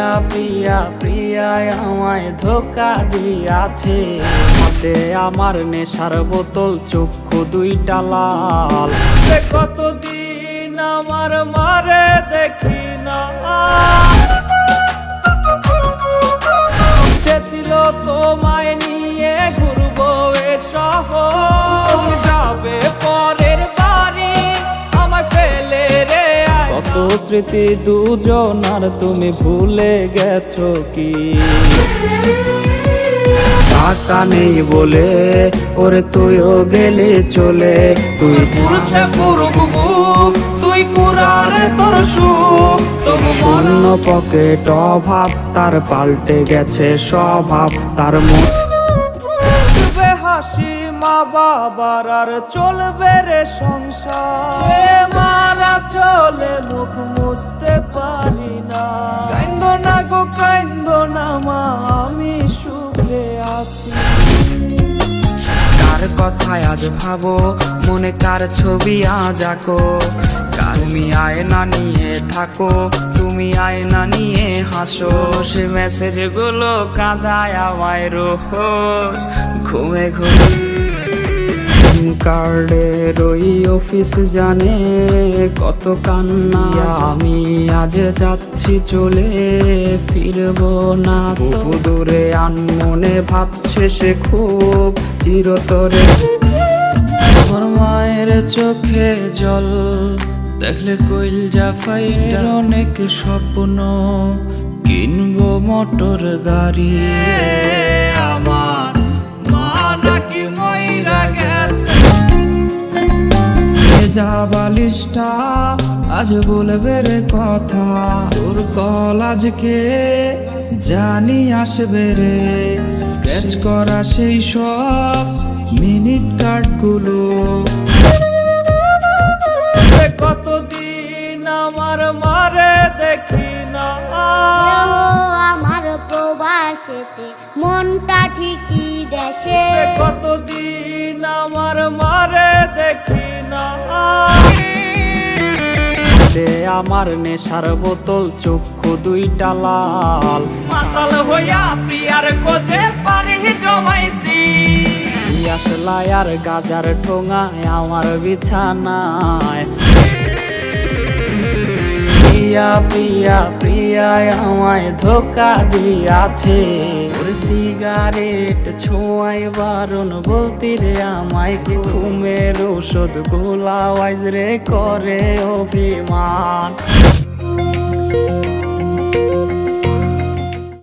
প্রিয়া প্রিয়া প্রিয়ায় আমায় ধোকা দিয়াছে। হাতে আমার নেশার বোতল, চক্ষু দুইটা লাল। কতদিন আমার মারে দেখি না। স্মৃতি দুজন আর তুমি ভুলে গেছো কি? টাকা নেই বলে ওরে তুইও গেলে চলে। তুই পুরুষে পুরুষ বুক তুই কুরারে তোর সুখ। তবু শূন্য পকেট অভাব তার পাল্টে গেছে স্বভাব তার মুখ হাসি মা বাবার আর চলবে রে সংসার। মারা চলে মুখ না গো কাইন্দ না মা, আমি সুখে আছি। কার কথায় আজ ভাবো, মনে কার ছবি আজ আঁকো। তুমি আয়না নিয়ে থাকো, তুমি আয়না নিয়ে হাসো। সে মেসেজগুলো কাঁদায় আমায় রোজ। ঘুমে ঘুমে কার্ডের ওই অফিস জানে কত কান্না। আমি আজ যাচ্ছি চলে ফিরবো না তো। দূরে আনমনে ভাবছে সে খুব চিরতরে। তোর মায়ের চোখে জল দেখলে কইল জাফাইটার অনেক স্বপ্ন। কিনবো মোটর গাড়ি। আমার যা বালিশটা আজ বলবে রে কথা। তোর কল আজকে জানি আসবে রে। স্কেচ করা সেই সব মিনিট কার্ডগুলো। কতদিন আমার মারে দেখি না। আমার প্রবাসেতে মনটা ঠিকই দেশে কতদিন আমার মারে দেখি আমার নেশার বোতল চক্ষু দুইটা লাল। মাতাল হইয়া প্রিয়ার খোঁজে পানি জমাইছি। আসলাই আর গাজার ঠোঙায় আমার বিছানায়। প্রিয়া প্রিয়া প্রিয়ায় আমায় ধোকা দিয়াছে। সিগারেট ছোঁয়াই বারণ বলতি রে আমায় কি ঘুমের ঔষধ গোলা রে করে অভিমান।